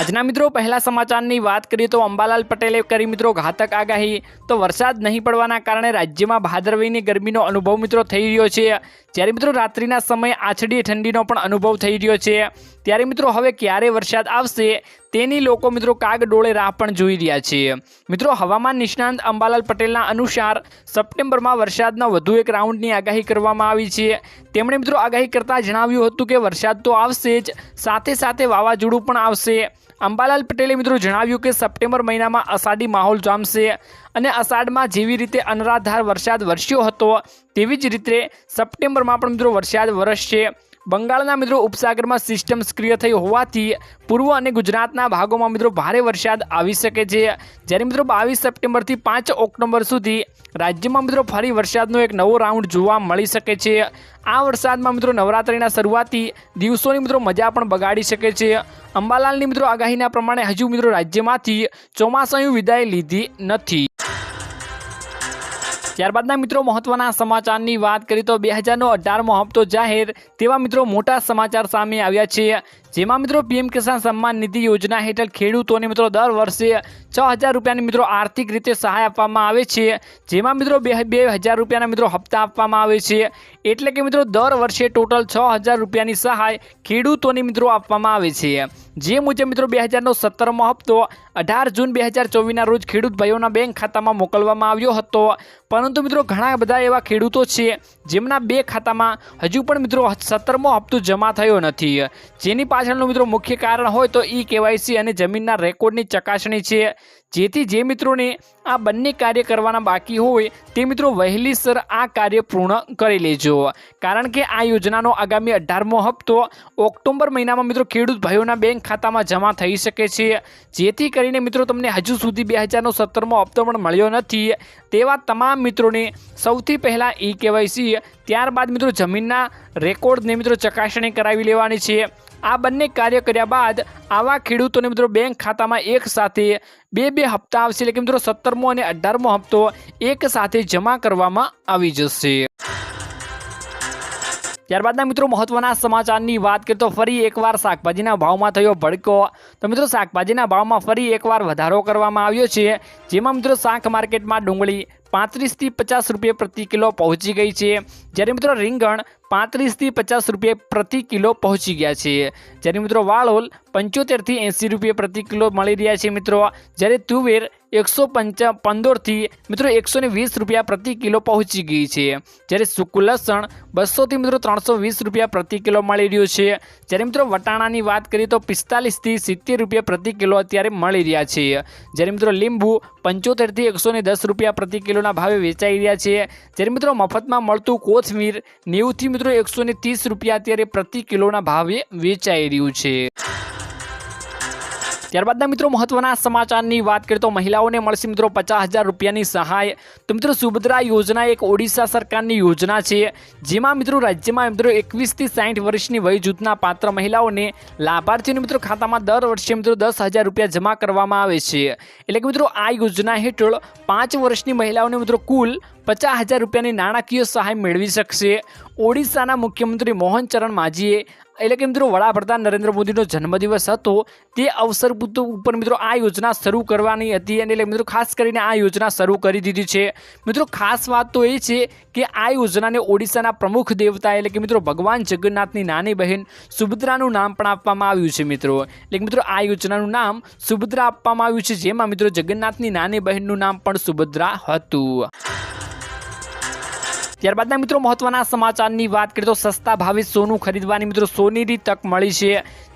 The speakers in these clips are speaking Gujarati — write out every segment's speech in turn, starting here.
આજના મિત્રો, પહેલા સમાચારની વાત કરીએ તો અંબાલાલ પટેલે કરી મિત્રો ઘાતક આગાહી. તો વરસાદ નહીં પડવાના કારણે રાજ્યમાં ભાદરવીની ગરમીનો અનુભવ મિત્રો થઈ રહ્યો છે. જ્યારે મિત્રો રાત્રિના સમયે આછડી ઠંડીનો પણ અનુભવ થઈ રહ્યો છે. ત્યારે મિત્રો હવે ક્યારે વરસાદ આવશે તેની લોકો મિત્રો કાગ ડોળે રાહ પણ જોઈ રહ્યા છે. મિત્રો હવામાન નિષ્ણાંત અંબાલાલ પટેલના અનુસાર સપ્ટેમ્બરમાં વરસાદના વધુ એક રાઉન્ડની આગાહી કરવામાં આવી છે. તેમણે મિત્રો આગાહી કરતાં જણાવ્યું હતું કે વરસાદ તો આવશે જ, સાથે સાથે વાવાઝોડું પણ આવશે. અંબાલાલ પટેલે મિત્રો જણાવ્યું કે સપ્ટેમ્બર મહિનામાં અષાઢી માહોલ જામશે અને અષાઢમાં જેવી રીતે અનરાધાર વરસાદ વરસ્યો હતો, તેવી જ રીતે સપ્ટેમ્બરમાં પણ મિત્રો વરસાદ વરસશે. બંગાળના મિત્રો ઉપસાગરમાં સિસ્ટમ સક્રિય થઈ હોવાથી પૂર્વ અને ગુજરાતના ભાગોમાં મિત્રો ભારે વરસાદ આવી શકે છે. જ્યારે મિત્રો બાવીસ સપ્ટેમ્બરથી પાંચ ઓક્ટોબર સુધી રાજ્યમાં મિત્રો ફરી વરસાદનો એક નવો રાઉન્ડ જોવા મળી શકે છે. આ વરસાદમાં મિત્રો નવરાત્રિના શરૂઆતી દિવસોની મિત્રો મજા પણ બગાડી શકે છે. અંબાલાલની મિત્રો આગાહીના પ્રમાણે હજુ મિત્રો રાજ્યમાંથી ચોમાસાની વિદાય લીધી નથી. ત્યારબાદના મિત્રો મહત્વના સમાચારની વાત કરીએ તો બે હજારનો અઢારમો હપ્તો જાહેર તેવા મિત્રો મોટા સમાચાર સામે આવ્યા છે. જેમાં મિત્રો પીએમ કિસાન સન્માન નિધિ યોજના હેઠળ ખેડૂતોને મિત્રો દર વર્ષે છ હજાર રૂપિયાની મિત્રો આર્થિક રીતે સહાય આપવામાં આવે છે. જેમાં મિત્રો બે બે હજાર રૂપિયાના મિત્રો હપ્તા આપવામાં આવે છે. એટલે કે મિત્રો દર વર્ષે ટોટલ છ હજાર રૂપિયાની સહાય ખેડૂતોને મિત્રો આપવામાં આવે છે. જે મુજબ મિત્રો બે હજારનો સત્તરમો હપ્તો અઢાર જૂન બે હજાર ચોવીસના રોજ ખેડૂત ભાઈઓના બેંક ખાતામાં મોકલવામાં આવ્યો હતો. પરંતુ મિત્રો ઘણા બધા એવા ખેડૂતો છે જેમના બે ખાતામાં હજુ પણ મિત્રો સત્તરમો હપ્તો જમા થયો નથી. જેની પાછળનું મિત્રો મુખ્ય કારણ હોય તો ઈ કેવાયસી અને જમીનના રેકોર્ડની ચકાસણી છે. જેથી જે મિત્રોને આ બંને કાર્ય કરવાના બાકી હોય, તે મિત્રો વહેલીસર આ કાર્ય પૂર્ણ કરી લેજો. કારણ કે આ યોજનાનો આગામી અઢારમો હપ્તો ઓક્ટોબર મહિનામાં મિત્રો ખેડૂત ભાઈઓના બેંક ખાતામાં જમા થઈ શકે છે. જેથી કરીને મિત્રો તમને હજુ સુધી બે હજારનો સત્તરમો હપ્તો પણ મળ્યો નથી. તેવા તમામ મિત્રોને સૌથી પહેલાં ઈ કેવાયસી, ત્યારબાદ મિત્રો જમીનના રેકોર્ડને મિત્રો ચકાસણી કરાવી લેવાની છે. આ બંને કાર્ય કર્યા બાદ આવા ખેડૂતોને મિત્રો બેંક ખાતામાં એક સાથે બે બે હપ્તા આવશે. એટલે કે મિત્રો સત્તરમો અને અઢારમો હપ્તો એક સાથે જમા કરવામાં આવી જશે. ત્યારબાદના મિત્રો મહત્વના સમાચારની વાત કરીએ તો ફરી એકવાર શાકભાજીના ભાવમાં થયો ભડકો. તો મિત્રો શાકભાજીના ભાવમાં ફરી એકવાર વધારો કરવામાં આવ્યો છે. જેમાં મિત્રો શાક માર્કેટમાં ડુંગળી પાંત્રીસથી પચાસ રૂપિયા પ્રતિ કિલો પહોંચી ગઈ છે. જ્યારે મિત્રો રીંગણ પાંત્રીસથી પચાસ રૂપિયા પ્રતિ કિલો પહોંચી ગયા છે. જ્યારે મિત્રો વાળોલ પંચોતેરથી એંસી રૂપિયા પ્રતિ કિલો મળી રહ્યા છે મિત્રો. જ્યારે તુવેર એકસો પંચા પંદરથી મિત્રો એકસો વીસ રૂપિયા પ્રતિ કિલો પહોંચી ગઈ છે. જ્યારે સુકુ લસણ બસોથી મિત્રો ત્રણસો વીસ રૂપિયા પ્રતિ કિલો મળી રહ્યું છે. જ્યારે મિત્રો વટાણાની વાત કરીએ તો પિસ્તાલીસથી સિત્તેર રૂપિયા પ્રતિ કિલો અત્યારે મળી રહ્યા છે. જ્યારે મિત્રો લીંબુ પંચોતેરથી એકસો દસ રૂપિયા પ્રતિ કિલોના ભાવે વેચાઈ રહ્યા છે. જ્યારે મિત્રો મફતમાં મળતું કોથમીર નેવુંથી મિત્રો એકસો ત્રીસ રૂપિયા અત્યારે પ્રતિ કિલોના ભાવે વેચાઈ રહ્યું છે. ત્યારબાદના મિત્રો મહત્વના સમાચારની વાત કરીએ તો મહિલાઓને મળશે મિત્રો પચાસ હજાર રૂપિયાની સહાય. તો મિત્રો સુભદ્રા યોજના એક ઓડિશા સરકારની યોજના છે, જેમાં મિત્રો રાજ્યમાં મિત્રો એકવીસથી સાઠ વર્ષની વય જૂથના પાત્ર મહિલાઓને લાભાર્થીઓને મિત્રો ખાતામાં દર વર્ષે મિત્રો દસ હજાર રૂપિયા જમા કરવામાં આવે છે. એટલે કે મિત્રો આ યોજના હેઠળ પાંચ વર્ષની મહિલાઓને મિત્રો કુલ પચાસ હજાર રૂપિયાની નાણાકીય સહાય મેળવી શકશે. ઓડિશાના મુખ્યમંત્રી મોહન ચરણ માઝીએ એટલે કે મિત્રો, વડાપ્રધાન નરેન્દ્ર મોદીનો જન્મદિવસ હતો. તે અવસર ઉપર મિત્રો આ યોજના શરૂ કરવાની હતી અને એટલે મિત્રો ખાસ કરીને આ યોજના શરૂ કરી દીધી છે. મિત્રો, ખાસ વાત તો એ છે કે આ યોજનાને ઓડિશાના પ્રમુખ દેવતા એટલે કે મિત્રો ભગવાન જગન્નાથની નાની બહેન સુભદ્રાનું નામ પણ આપવામાં આવ્યું છે મિત્રો. એટલે મિત્રો આ યોજનાનું નામ સુભદ્રા આપવામાં આવ્યું છે, જેમાં મિત્રો જગન્નાથની નાની બહેનનું નામ પણ સુભદ્રા હતું. ત્યારબાદના મિત્રો મહત્વના સમાચારની વાત કરીએ તો સસ્તા ભાવે સોનું ખરીદવાની મિત્રો સોનીની તક મળી છે,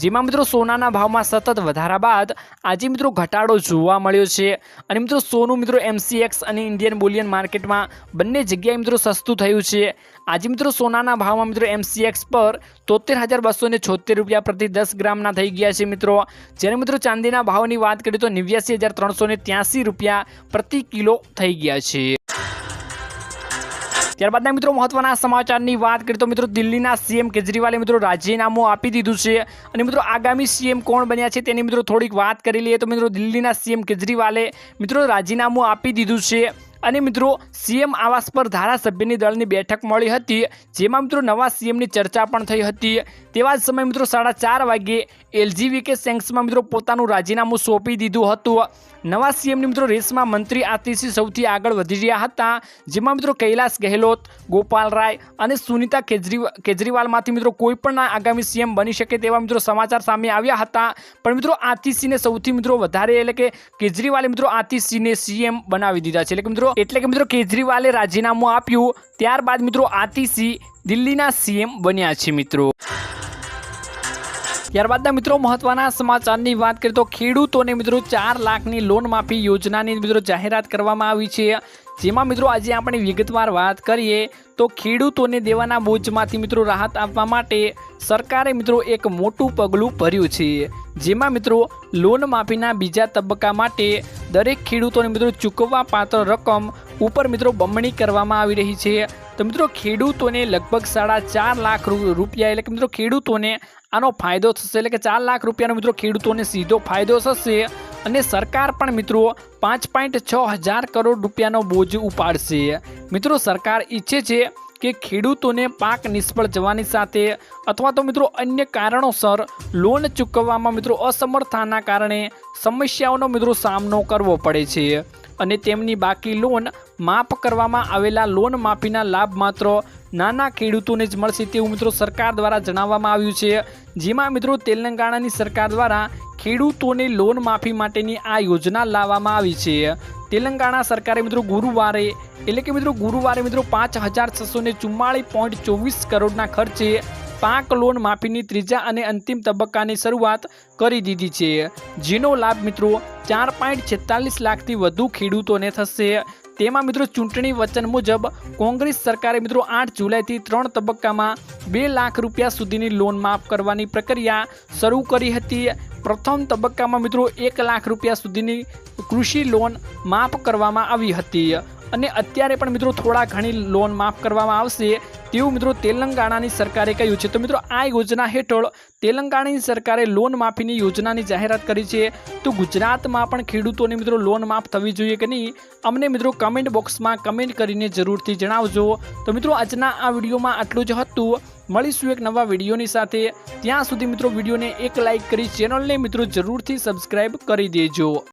જેમાં મિત્રો સોનાના ભાવમાં સતત વધારા બાદ આજે મિત્રો ઘટાડો જોવા મળ્યો છે. અને મિત્રો સોનું મિત્રો એમસીએક્સ અને ઇન્ડિયન બુલિયન માર્કેટમાં બંને જગ્યાએ મિત્રો સસ્તું થયું છે. આજે મિત્રો સોનાના ભાવમાં મિત્રો એમસીએક્સ પર તોતેર હજાર બસો ને છોતેર રૂપિયા પ્રતિ દસ ગ્રામના થઈ ગયા છે મિત્રો. જ્યારે મિત્રો ચાંદીના ભાવની વાત કરીએ તો નેવ્યાસી હજાર ત્રણસો ને ત્યાંસી રૂપિયા પ્રતિ કિલો થઈ ગયા છે. ત્યારબાદના મિત્રો મહત્વના સમાચારની વાત કરીએ તો મિત્રો દિલ્હીના સીએમ કેજરીવાલે મિત્રો રાજીનામું આપી દીધું છે. અને મિત્રો આગામી સીએમ કોણ બન્યા છે તેની મિત્રો થોડીક વાત કરી લઈએ. તો મિત્રો દિલ્હીના સીએમ કેજરીવાલે મિત્રો રાજીનામું આપી દીધું છે. અને મિત્રો સીએમ આવાસ પર ધારાસભ્યની દળની બેઠક મળી હતી, જેમાં મિત્રો નવા સીએમની ચર્ચા પણ થઈ હતી. તેવા જ સમયે મિત્રો સાડા ચાર વાગ્યે એલજીવીકે સેન્ક્સમાં મિત્રો પોતાનું રાજીનામું સોંપી દીધું હતું. નવા સીએમની મિત્રો રેસમાં મંત્રી આતિશી સૌથી આગળ વધી રહ્યા હતા, જેમાં મિત્રો કૈલાસ ગેહલોત, ગોપાલ રાય અને સુનિતા કેજરીવાલ કેજરીવાલમાંથી મિત્રો કોઈ પણ આગામી સીએમ બની શકે તેવા મિત્રો સમાચાર સામે આવ્યા હતા. પણ મિત્રો આતિશીને સૌથી મિત્રો વધારે એટલે કે કેજરીવાલે મિત્રો આતિશીને સીએમ બનાવી દીધા છે. એટલે કે મિત્રો એટલે કે મિત્રો કેજરીવાલે રાજીનામું આપ્યું. ત્યારબાદ મિત્રો આતિશી દિલ્હીના સીએમ બન્યા છે મિત્રો. ત્યારબાદના મિત્રો મહત્વના સમાચારની વાત કરીએ તો ખેડૂતોને મિત્રો ચાર લાખની લોન માફી યોજનાની મિત્રો જાહેરાત કરવામાં આવી છે. જેમાં મિત્રો આજે આપણે વિગતવાર વાત કરીએ તો ખેડૂતોને દેવાના બોજમાંથી મિત્રો રાહત આપવા માટે સરકારે મિત્રો એક મોટું પગલું ભર્યું છે. જેમાં મિત્રો લોન માફીના બીજા તબક્કા માટે દરેક ખેડૂતોને મિત્રો ચૂકવવા પાત્ર રકમ ઉપર મિત્રો બમણી કરવામાં આવી રહી છે. તો મિત્રો ખેડૂતોને લગભગ સાડા ચાર લાખ રૂપિયા એટલે કે મિત્રો ખેડૂતોને આનો ફાયદો થશે એટલે કે ચાર લાખ રૂપિયાનો મિત્રો ખેડૂતોને સીધો ફાયદો થશે અને સરકાર પણ મિત્રો પાંચ પોઈન્ટ છ હજાર કરોડ રૂપિયાનો બોજ ઉપાડશે. મિત્રો સરકાર ઈચ્છે છે કે ખેડૂતોને પાક નિષ્ફળ જવાની સાથે અથવા તો મિત્રો અન્ય કારણોસર લોન ચૂકવવામાં મિત્રો અસમર્થતાના કારણે સમસ્યાઓનો મિત્રો સામનો કરવો પડે છે. અને તેમની બાકી લોન માફ કરવામાં આવેલા લોન માફીના લાભ માત્ર નાના ખેડૂતોને જ મળશે તેવું મિત્રો સરકાર દ્વારા જણાવવામાં આવ્યું છે. જેમાં મિત્રો તેલંગાણાની સરકાર દ્વારા ખેડૂતોને લોન માફી માટેની આ યોજના લાવવામાં આવી છે. તેલંગાણા સરકારે મિત્રો ગુરુવારે, એટલે કે મિત્રો ગુરુવારે મિત્રો પાંચ હજાર છસો ને ચુમ્માળીસ પોઈન્ટ ચોવીસ કરોડના ખર્ચે પાક લોન માફીની ત્રીજા અને અંતિમ તબક્કાની શરૂઆત કરી દીધી છે. જેનો લાભ મિત્રો ચાર પોઈન્ટ છેતાલીસ લાખથી વધુ ખેડૂતોને થશે. તેમાં મિત્રો ચૂંટણી વચન મુજબ કોંગ્રેસ સરકારે મિત્રો આઠ જુલાઈથી ત્રણ તબક્કામાં બે લાખ રૂપિયા સુધીની લોન માફ કરવાની પ્રક્રિયા શરૂ કરી હતી. પ્રથમ તબક્કામાં મિત્રો એક લાખ રૂપિયા સુધીની કૃષિ લોન માફ કરવામાં આવી હતી. અને અત્યારે પણ મિત્રો થોડા ઘણી લોન માફ કરવામાં આવશે. તેવું મિત્રો, તેલંગાણાની સરકારે કહ્યું છે. તો મિત્રો, આ યોજના હેઠળ તેલંગાણાની સરકારે લોન માફીની યોજનાની જાહેરાત કરી છે. તો ગુજરાતમાં પણ ખેડૂતોને મિત્રો, લોન માફ થવી જોઈએ કે નહીં? અમને મિત્રો કમેન્ટ બોક્સમાં કમેન્ટ કરીને જરૂરથી જણાવજો. તો મિત્રો, આજના આ વિડીયોમાં આટલું જ હતું. મળીશું એક નવા વિડીયોની સાથે. ત્યાં સુધી મિત્રો, વિડીયોને એક લાઇક કરી, ચેનલને મિત્રો, જરૂરથી સબસ્ક્રાઈબ કરી દેજો.